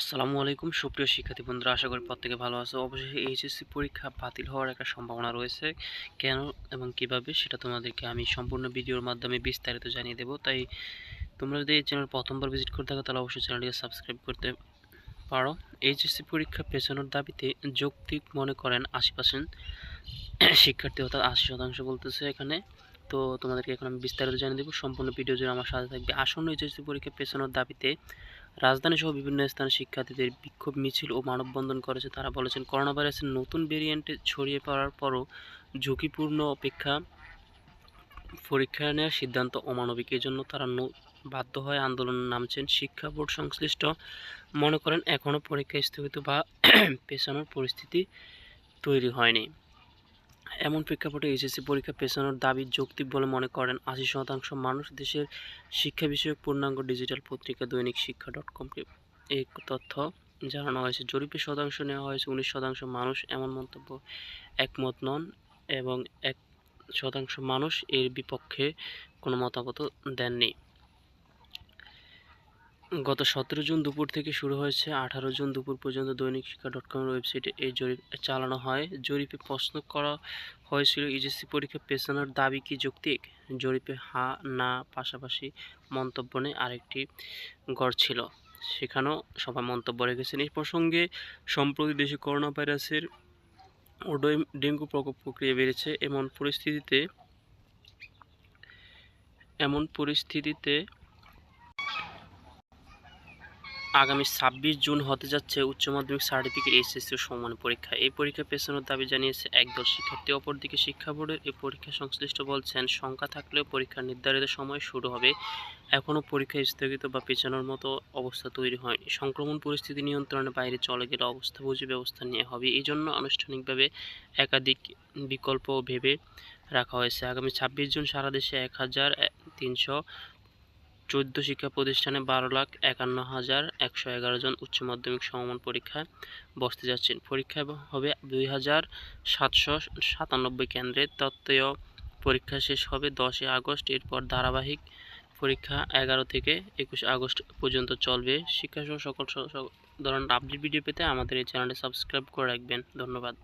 আসসালামু আলাইকুম। সুপ্রিয় শিক্ষার্থী বন্ধুরা, আশা করি প্রত্যেকে ভালো আছো। অবশেষে এইচএসসি পরীক্ষা বাতিল হওয়ার একটা সম্ভাবনা রয়েছে। কেন এবং কীভাবে সেটা তোমাদেরকে আমি সম্পূর্ণ ভিডিওর মাধ্যমে বিস্তারিত জানিয়ে দেবো। তাই তোমরা যদি এই চ্যানেল প্রথমবার ভিজিট করে থাকো, তাহলে অবশ্যই চ্যানেলটিকে সাবস্ক্রাইব করতে পারো। এইচএসসি পরীক্ষা পেছানোর দাবিতে যৌক্তিক মনে করেন আশি পার্সেন্ট শিক্ষার্থী, অর্থাৎ আশি শতাংশ বলতেছে এখানে। তো তোমাদেরকে এখন আমি বিস্তারিত জানিয়ে দেবো। সম্পূর্ণ ভিডিও জুড়ে আমার সাথে থাকবে। আসন্ন এইচএসসি পরীক্ষা পেছানোর দাবিতে রাজধানী সহ বিভিন্ন স্থানে শিক্ষার্থীদের বিক্ষোভ মিছিল ও মানববন্ধন করেছে তারা বলেছেন করোনা ভাইরাসের নতুন ভেরিয়েন্টে ছড়িয়ে পড়ার পরও ঝুঁকিপূর্ণ অপেক্ষা, পরীক্ষা নেওয়ার সিদ্ধান্ত অমানবিক। এই জন্য তারা বাধ্য হয়ে আন্দোলনে নামছেন। শিক্ষা বোর্ড সংশ্লিষ্ট মনে করেন, এখনও পরীক্ষা স্থগিত বা পেছানোর পরিস্থিতি তৈরি হয়নি। এমন প্রেক্ষাপটে এইচএসসি পরীক্ষা পেছানোর দাবি যৌক্তিক বলে মনে করেন আশি শতাংশ মানুষ দেশের শিক্ষা বিষয়ক পূর্ণাঙ্গ ডিজিটাল পত্রিকা দৈনিক শিক্ষা ডট কমকে এই তথ্য জানানো হয়েছে। জরিপে শতাংশ নেওয়া হয়েছে, উনিশ শতাংশ মানুষ এমন মন্তব্য একমত নন এবং এক শতাংশ মানুষ এর বিপক্ষে কোনো মতামত দেননি। গত সতেরো জুন দুপুর থেকে শুরু হয়েছে আঠারো জুন দুপুর পর্যন্ত দৈনিক শিক্ষা ডট কমের ওয়েবসাইটে এই জরিপ চালানো হয়। জরিপে প্রশ্ন করা হয়েছিল ইউজিসি পরীক্ষা পেছানোর দাবি কি যৌক্তিক? জরিপে হা, না পাশাপাশি মন্তব্য নেই আরেকটি গড় ছিল। সেখানেও সবাই মন্তব্য রেখেছেন। এই প্রসঙ্গে সম্প্রতি দেশে করোনা ভাইরাসের ও ডেঙ্গু প্রকোপ প্রক্রিয়া বেড়েছে। এমন পরিস্থিতিতে এমন পরিস্থিতিতে আগামী ছাব্বিশ জুন হতে যাচ্ছে উচ্চ মাধ্যমিক সার্টিফিকেট এইচএসসি সমান পরীক্ষা। এই পরীক্ষা পেছানোর দাবি জানিয়েছে একদল শিক্ষার্থী। অপরদিকে শিক্ষা বোর্ডের এই পরীক্ষা সংশ্লিষ্ট বলছেন শঙ্কা থাকলেও পরীক্ষার নির্ধারিত সময় শুরু হবে। এখনও পরীক্ষা স্থগিত বা পেছানোর মতো অবস্থা তৈরি হয়নি। সংক্রমণ পরিস্থিতি নিয়ন্ত্রণের বাইরে চলে গেলে অবস্থা বুঝে ব্যবস্থা নেওয়া হবে। এই জন্য আনুষ্ঠানিকভাবে একাধিক বিকল্প ভেবে রাখা হয়েছে। আগামী ছাব্বিশ জুন সারা দেশে এক হাজার তিনশো চোদ্দ শিক্ষা প্রতিষ্ঠানে বারো লাখ একান্ন হাজার একশো এগারো জন উচ্চ মাধ্যমিক সমমান পরীক্ষায় বসতে যাচ্ছেন। পরীক্ষা হবে দুই হাজার সাতশো সাতানব্বই কেন্দ্রে। তত্ত্বীয় পরীক্ষা শেষ হবে দশই আগস্ট। এরপর ধারাবাহিক পরীক্ষা এগারো থেকে একুশ আগস্ট পর্যন্ত চলবে। শিক্ষাসহ সকল ধরনের আপডেট ভিডিও পেতে আমাদের এই চ্যানেলটি সাবস্ক্রাইব করে রাখবেন। ধন্যবাদ।